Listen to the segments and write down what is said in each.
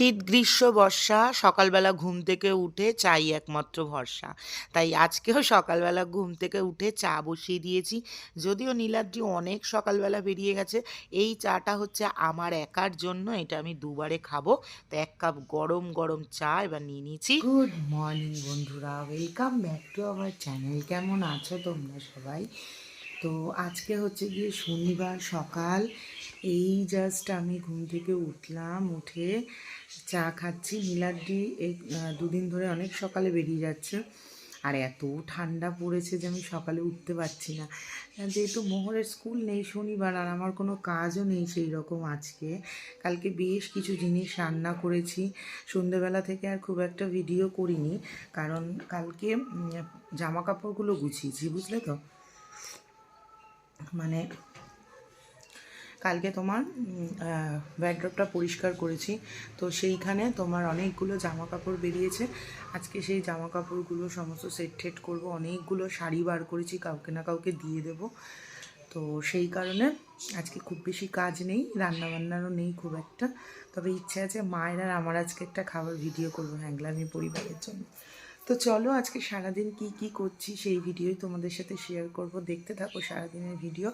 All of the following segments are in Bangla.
শীত, গ্রীষ্ম, বর্ষা, সকালবেলা ঘুম থেকে উঠে চাই একমাত্র ভরসা। তাই আজকেও সকালবেলা ঘুম থেকে উঠে চা বসিয়ে দিয়েছি। যদিও নীলাদ্রি অনেক সকালবেলা বেরিয়ে গেছে, এই চাটা হচ্ছে আমার একার জন্য, এটা আমি দুবারে খাব। তো এক কাপ গরম গরম চা এবার নিয়ে নিয়েছি। গুড মর্নিং বন্ধুরা। Welcome back to our channel কেমন আছো তোমরা সবাই? তো আজকে হচ্ছে গিয়ে শনিবার সকাল। এই জাস্ট আমি ঘুম থেকে উঠলাম, উঠে চা খাচ্ছি। নীলাদ্রি এই দুদিন ধরে অনেক সকালে বেরিয়ে যাচ্ছে। আর এত ঠান্ডা পড়েছে যে আমি সকালে উঠতে পারছি না। যেহেতু মোহরের স্কুল নেই শনিবার, আর আমার কোনো কাজও নেই সেই রকম আজকে, কালকে বেশ কিছু জিনিস রান্না করেছি। সন্ধেবেলা থেকে আর খুব একটা ভিডিও করিনি, কারণ কালকে জামা কাপড়গুলো গুছিয়েছি, বুঝলে তো? মানে কালকে তোমার ব্যাড্রপটা পরিষ্কার করেছি। তো সেইখানে তোমার অনেকগুলো জামা কাপড় বেরিয়েছে। আজকে সেই জামা কাপড়গুলো সমস্ত সেট ঠেট করব। অনেকগুলো শাড়ি বার করেছি, কাউকে না কাউকে দিয়ে দেবো। তো সেই কারণে আজকে খুব বেশি কাজ নেই রান্না বান্নারও নেই খুব একটা। তবে ইচ্ছে আছে মায়ের আর আমার আজকে একটা খাবার ভিডিও করব হ্যাংলামি পরিবারের জন্য। তো চলো আজকে সারাদিন কি কি করছি সেই ভিডিওই তোমাদের সাথে শেয়ার করব। দেখতে থাকো সারাদিনের ভিডিও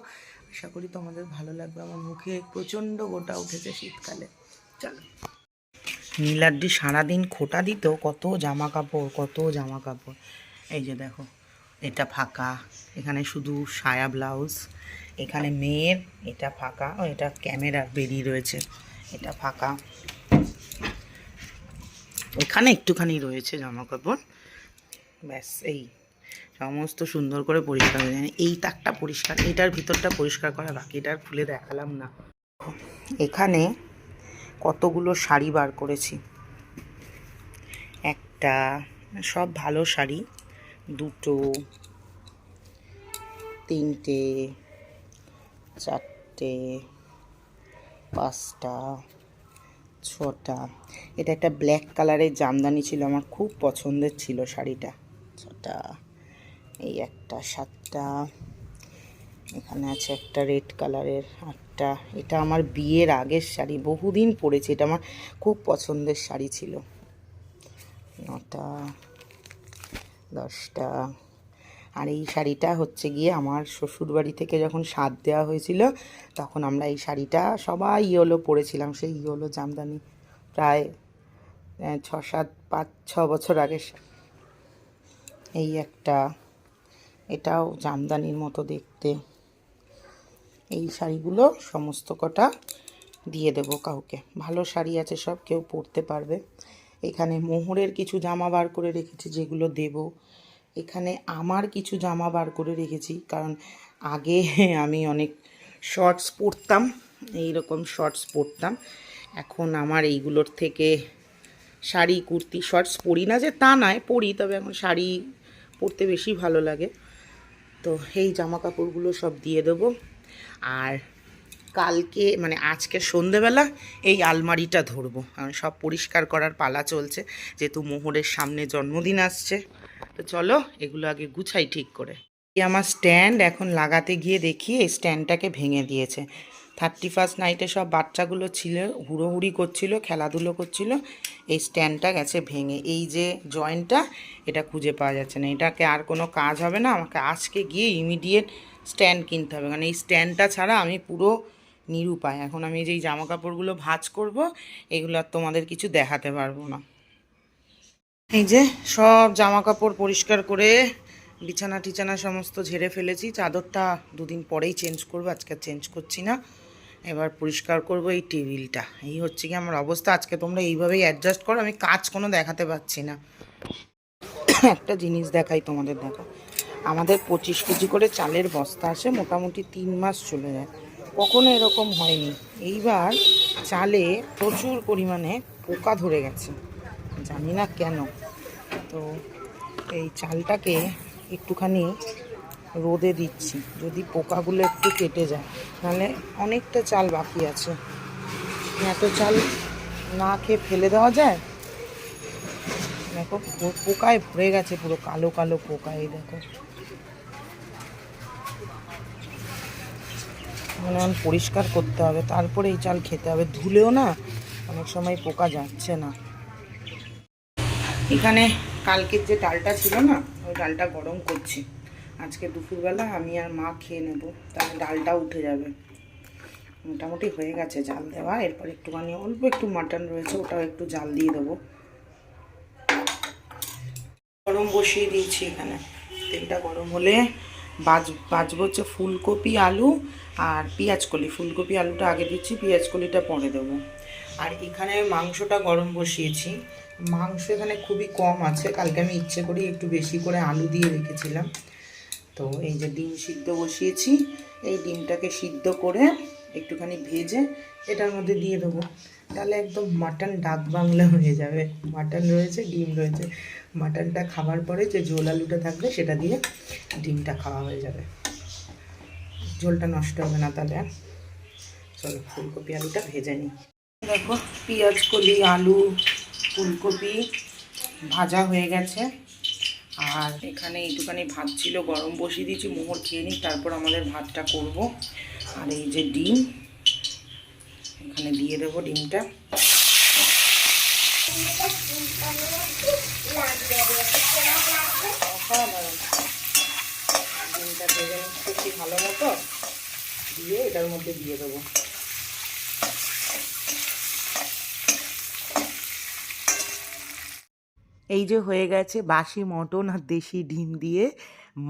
আশা করি তোমাদের ভালো লাগবে। আমার মুখে প্রচণ্ড গোটা উঠেছে শীতকালে। চলো। নীলাদ্রি সারাদিন খোটা দিত, কত জামা কাপড় কত জামা কাপড় এই যে দেখো, এটা ফাঁকা, এখানে শুধু সায়া ব্লাউজ, এখানে মেয়ের, এটা ফাঁকা, ও, এটা ক্যামেরার বেরিয়ে রয়েছে, এটা ফাঁকা। এখানে একটুখানি রয়েছে জামা কাপড় ব্যাস, এই। সমস্ত সুন্দর করে পরিষ্কার হয়ে যায়। এই তাকটা পরিষ্কার, এটার ভিতরটা পরিষ্কার করা বাকি এটার খুলে দেখালাম না। এখানে কতগুলো শাড়ি বার করেছি। একটা, সব ভালো শাড়ি। দুটো, তিনটে, চারটে, পাঁচটা, ছটা। এটা একটা ব্ল্যাক কালারের জামদানি ছিল, আমার খুব পছন্দের ছিল শাড়িটা। ছটা। এই একটা সাতটা, এখানে আছে একটা রেড কালারের আটটা। এটা আমার বিয়ের আগের শাড়ি, বহুদিন পরেছি, এটা আমার খুব পছন্দের শাড়ি ছিল। নটা, দশটা। আর এই শাড়িটা হচ্ছে গিয়ে আমার শ্বশুর বাড়ি থেকে যখন স্বাদ দেওয়া হয়েছিল, তখন আমরা এই শাড়িটা সবাই ইয়েলো পরেছিলাম, সেই ইয়েলো জামদানি। প্রায় ছ, সাত, পাঁচ, ছ বছর আগে এই একটা এটাও জামদানির মতো দেখতে। এই শাড়িগুলো সমস্ত কটা দিয়ে দেবো কাউকে। ভালো শাড়ি আছে সব, কেউ পরতে পারবে। এখানে মোহরের কিছু জামা বার করে রেখেছি যেগুলো দেব। এখানে আমার কিছু জামা বার করে রেখেছি, কারণ আগে আমি অনেক শর্টস পরতাম এই রকম শর্টস পরতাম। এখন আমার এইগুলোর থেকে শাড়ি, কুর্তি শর্টস পরি না যে তা নয়, পরি, তবে এখন শাড়ি পরতে বেশি ভালো লাগে। তো এই জামা কাপড়গুলো সব দিয়ে দেবো। আর কালকে মানে আজকে সন্ধেবেলা এই আলমারিটা ধরবো। কারণ সব পরিষ্কার করার পালা চলছে, যেহেতু মোহরের সামনে জন্মদিন আসছে। তো চলো, এগুলো আগে গুছাই ঠিক করে। আমার স্ট্যান্ড এখন লাগাতে গিয়ে দেখি এই স্ট্যান্ডটাকে ভেঙে দিয়েছে। থার্টি ফার্স্ট নাইটে সব বাচ্চাগুলো ছিল, হুড়োহুড়ি করছিল, খেলাধুলো করছিল, এই স্ট্যান্ডটা গেছে ভেঙে। এই যে জয়েন্টটা এটা খুঁজে পাওয়া যাচ্ছে না। এটাকে আর কোনো কাজ হবে না, আমাকে আজকে গিয়ে ইমিডিয়েট স্ট্যান্ড কিনতে হবে। কারণ এই স্ট্যান্ডটা ছাড়া আমি পুরো নিরুপায়। এখন আমি যেই জামা কাপড়গুলো ভাঁজ করব, এগুলো আর তোমাদের কিছু দেখাতে পারব না। এই যে সব জামা কাপড় পরিষ্কার করে বিছানা টিছানা সমস্ত ঝেড়ে ফেলেছি। চাদরটা দুদিন পরেই চেঞ্জ করব, আজকে চেঞ্জ করছি না। এবার পরিষ্কার করব এই টেবিলটা। এই হচ্ছে কি আমার অবস্থা। আজকে তোমরা এইভাবেই অ্যাডজাস্ট করো, আমি কাজ কোনো দেখাতে পারছি না। একটা জিনিস দেখাই তোমাদের দেখো। আমাদের পঁচিশ কেজি করে চালের বস্তা আসে মোটামুটি তিন মাস চলে যায়। কখনো এরকম হয়নি। এইবার চালে প্রচুর পরিমাণে পোকা ধরে গেছে। জানি না কেন। তো এই চালটাকে একটুখানি রোদে দিচ্ছি, যদি পোকাগুলো একটু কেটে যায়। তাহলে অনেকটা চাল বাকি আছে। এত চাল না খেয়ে ফেলে দেওয়া যায়? দেখো পোকায় ভরে গেছে, পুরো কালো কালো পোকা এই দেখো। মানে পরিষ্কার করতে হবে, তারপরে এই চাল খেতে হবে। ধুলেও না অনেক সময় পোকা যাচ্ছে না। এখানে কালকের যে ডালটা ছিল না, ওই ডালটা গরম করছি। আজকে দুপুরবেলা আমি আর মা খেয়ে নেব, তাহলে ডালটা উঠে যাবে। মোটামুটি হয়ে গেছে জাল দেওয়া, এরপর একটুখানি অল্প একটু মাটন রয়েছে, ওটাও একটু জাল দিয়ে দেবো। গরম বসিয়ে দিয়েছি এখানে। তেলটা গরম হলে বাজ, বাজবো হচ্ছে ফুলকপি, আলু আর পেঁয়াজ কলি। ফুলকপি, আলুটা আগে দিচ্ছি, পেঁয়াজ কলিটা পরে দেবো। আর এখানে মাংসটা গরম বসিয়েছি। মাংস এখানে খুবই কম আছে, কালকে আমি ইচ্ছে করি একটু বেশি করে আলু দিয়ে রেখেছিলাম। তো এই যে ডিম সিদ্ধ বসিয়েছি, এই ডিমটাকে সিদ্ধ করে একটুখানি ভেজে এটার মধ্যে দিয়ে দেবো। তাহলে একদম মাটন ডাক বাংলা হয়ে যাবে। মাটন রয়েছে, ডিম রয়েছে। মাটনটা খাওয়ার পরে যে ঝোল আলুটা থাকবে, সেটা দিয়ে ডিমটা খাওয়া হয়ে যাবে। ঝোলটা নষ্ট হবে না তাহলে চলো, ফুলকপি আলুটা ভেজে নিই। দেখো, পেঁয়াজ কলি, আলু, ফুলকপি ভাজা হয়ে গেছে। আর এখানে একটুখানি ভাত ছিল, গরম বসিয়ে দিয়েছি, মোহর খেয়ে নিই, তারপর আমাদের ভাতটা করব। আর এই যে ডিম, এখানে দিয়ে দেবো ডিমটা। ডিমটা ভেজে ভালো মতো, দিয়ে এটার মধ্যে দিয়ে দেবো। এই যে হয়ে গেছে বাসি মটন আর দেশি ডিম দিয়ে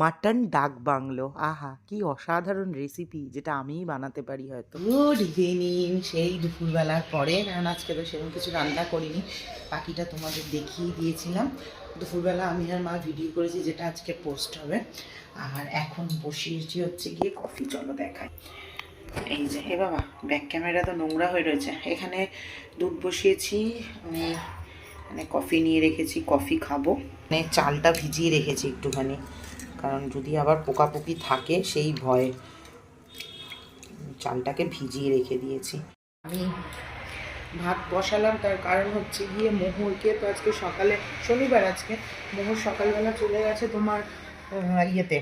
মাটন ডাক বাংলো। আহা, কি অসাধারণ রেসিপি যেটা আমিই বানাতে পারি হয়তো। গুড ইভিনিং সেই দুপুরবেলার পরে। কারণ আজকে তো সেরকম কিছু রান্না করিনি, বাকিটা তোমাদের দেখিয়ে দিয়েছিলাম। দুপুরবেলা আমি আর মা ভিডিও করেছি যেটা আজকে পোস্ট হবে। আর এখন বসিয়েছি হচ্ছে গিয়ে কফি চলো দেখাই। এই যে হে বাবা ব্যাক ক্যামেরা তো নোংরা হয়ে রয়েছে। এখানে দুধ বসিয়েছি মানে কফি নিয়ে রেখেছি কফি খাব। মানে চালটা ভিজিয়ে রেখেছি একটুখানি, কারণ যদি আবার পোকাপোকি থাকে সেই ভয়ে। চালটাকে ভিজিয়ে রেখে দিয়েছি। আমি ভাত বসালাম, তার কারণ হচ্ছে গিয়ে মোহরকে তো আজকে সকালে, শনিবার আজকে মোহর সকালবেলা চলে গেছে তোমার ইয়েতে।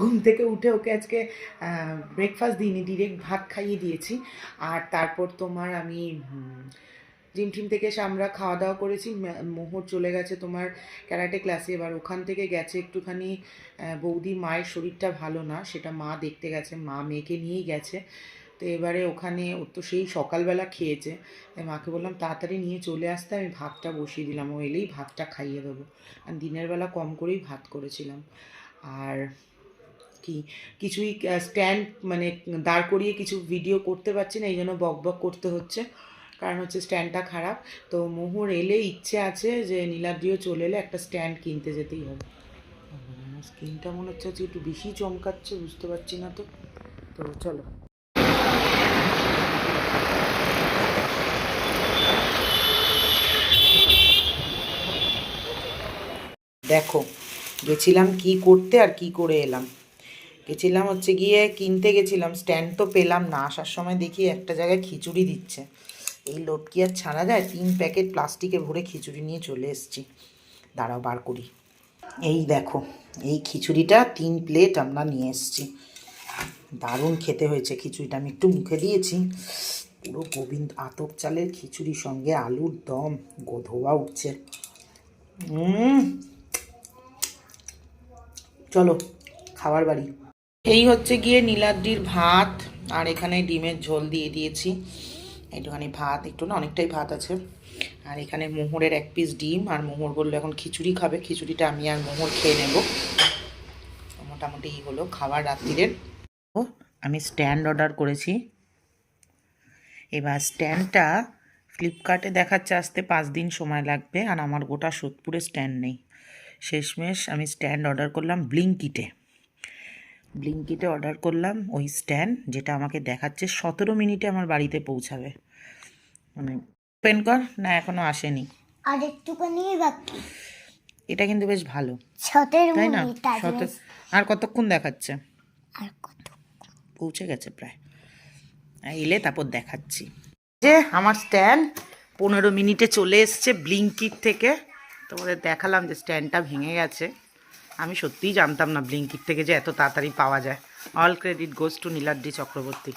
ঘুম থেকে উঠে ওকে আজকে ব্রেকফাস্ট দিইনি ডিরেক্ট ভাত খাইয়ে দিয়েছি। আর তারপর তোমার আমি জিম টিম থেকে এসে আমরা খাওয়া দাওয়া করেছি। মোহর চলে গেছে তোমার ক্যারাটে ক্লাসে। এবার ওখান থেকে গেছে একটুখানি বৌদি মায়ের শরীরটা ভালো না, সেটা মা দেখতে গেছে, মা মেয়েকে নিয়েই গেছে। তো এবারে ওখানে ও তো সেই সকালবেলা খেয়েছে। তাই মাকে বললাম, তাড়াতাড়ি নিয়ে চলে আসতে। আমি ভাতটা বসিয়ে দিলাম। ও এলেই ভাতটা খাইয়ে দেবো। আর দিনের বেলা কম করেই ভাত করেছিলাম। আর কি, কিছুই স্ট্যান্ড মানে দাঁড় করিয়ে কিছু ভিডিও করতে পারছি না, এই জন্য বক বক করতে হচ্ছে। কারণ হচ্ছে স্ট্যান্ডটা খারাপ। তো মোহর এলে ইচ্ছে আছে যে নীলাদ্রিও চলে এলে একটা স্ট্যান্ড কিনতে যেতেই হবে। স্ক্রিনটা মনে হচ্ছে আজকে একটু বেশি চমকাচ্ছে, বুঝতে পারছি না তো। তো চলো। দেখো, গেছিলাম কি করতে আর কি করে এলাম। গেছিলাম হচ্ছে গিয়ে কিনতে গেছিলাম স্ট্যান্ড তো পেলাম না, আসার সময় দেখি একটা জায়গায় খিচুড়ি দিচ্ছে। এই লোড কি আর ছাড়া যায়, তিন প্যাকেট প্লাস্টিকে ভরে খিচুড়ি নিয়ে চলে এসেছি। দাঁড়াও, বার করি। এই দেখো, এই খিচুড়িটা তিন প্লেট আমরা নিয়ে এসেছি। দারুণ খেতে হয়েছে খিচুড়িটা, আমি একটু মুখে দিয়েছি। পুরো গোবিন্দ আতপ চালের খিচুড়ির সঙ্গে আলুর দম, গোধোয়া উঠছে। চলো, খাবার বাড়ি। এই হচ্ছে গিয়ে নীলাদ্রির ভাত, আর এখানে ডিমের ঝোল দিয়ে দিয়েছি। একটুখানি ভাত, একটু না অনেকটাই ভাত আছে। আর এখানে মোহরের এক পিস ডিম, আর মোহর বলল এখন খিচুড়ি খাবে, খিচুড়িটা আমি আর মোহর খেয়ে নেব। মোটামুটি এই হলো খাবার রাত্রিরের। আমি স্ট্যান্ড অর্ডার করেছি। এবার স্ট্যান্ডটা ফ্লিপকার্টে দেখাচ্ছে আসতে পাঁচ দিন সময় লাগবে, আর আমার গোটা সোদপুরে স্ট্যান্ড নেই। শেষমেশ আমি স্ট্যান্ড অর্ডার করলাম ব্লিঙ্কিটে ব্লিঙ্কিটে অর্ডার করলাম ওই স্ট্যান্ড যেটা আমাকে দেখাচ্ছে সতেরো মিনিটে আমার বাড়িতে পৌঁছাবে। মানে ওপেন কর না এখনও আসেনি। আর একটুখানি বাকি। এটা কিন্তু বেশ ভালো। তাই না? আর কতক্ষণ দেখাচ্ছে? আর পৌঁছে গেছে প্রায়। এলে তারপর দেখাচ্ছি। যে আমার স্ট্যান্ড পনেরো মিনিটে চলে এসছে ব্লিঙ্কিট থেকে। তোমাদের দেখালাম যে স্ট্যান্ডটা ভেঙে গেছে। আমি সত্যিই জানতাম না ব্লিঙ্কিট থেকে যে এত তাড়াতাড়ি পাওয়া যায়। All credit goes to Niladri Chakraborty.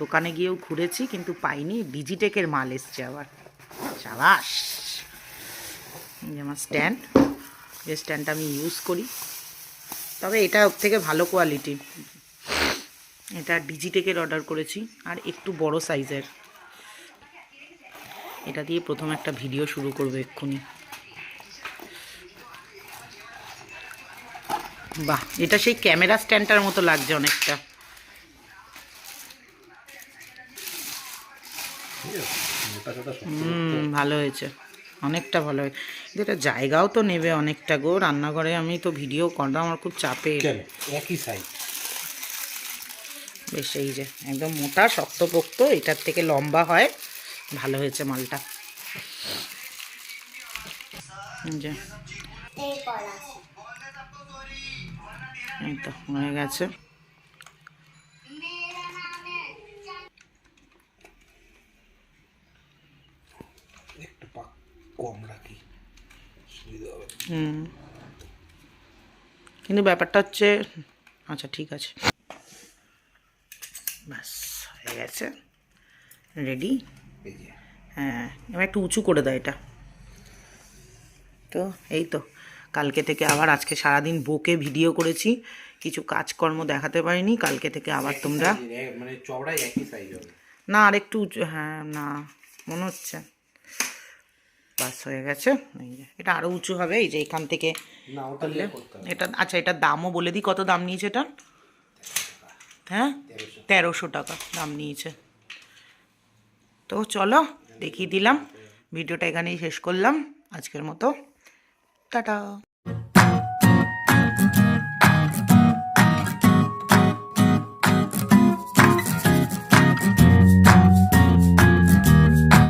দোকানে গিয়েও ঘুরেছি, কিন্তু পাইনি। ডিজিটেকের মাল এসছে আবার। সাবাস! আমার স্ট্যান্ড যে স্ট্যান্ডটা আমি ইউজ করি। তবে এটা ওর থেকে ভালো কোয়ালিটি এটা ডিজিটেকের অর্ডার করেছি, আর একটু বড় সাইজের এটা দিয়ে প্রথম একটা ভিডিও শুরু করব এক্ষুনি। বাহ এটা সেই ক্যামেরা স্ট্যান্ডটার মতো লাগছে অনেকটা। হুম ভালো হয়েছে অনেকটা ভালো হয়েছে। এটা জায়গাও তো নেবে অনেকটা গো রান্নাঘরে আমি তো ভিডিও করা আমার খুব চাপে। একই সাইজ বেশ এই যে একদম মোটা শক্তপোক্ত এটার থেকে লম্বা হয়। ভালো হয়েছে মালটা। যে। এই তো হয়ে গেছে। হুম। কিন্তু ব্যাপারটা হচ্ছে আচ্ছা ঠিক আছে। ব্যাস হয়ে গেছে। রেডি হ্যাঁ এবার একটু উঁচু করে দেয় এটা। তো এই তো। কালকে থেকে আবার আজকে সারাদিন বকে ভিডিও করেছি কিছু কাজকর্ম দেখাতে পারিনি কালকে থেকে আবার তোমরা মানে না আর একটু হ্যাঁ না মনে হচ্ছে। বাস হয়ে গেছে। এটা আরও উঁচু হবে এই যে এখান থেকে না ওটা নিয়ে করতে এটা আচ্ছা এটার দামও বলে দিই কত দাম নিয়েছে এটা হ্যাঁ? তেরোশো। টাকা দাম নিয়েছে। তো চলো দেখিয়ে দিলাম। ভিডিওটা এখানেই শেষ করলাম। আজকের মতো 豆豆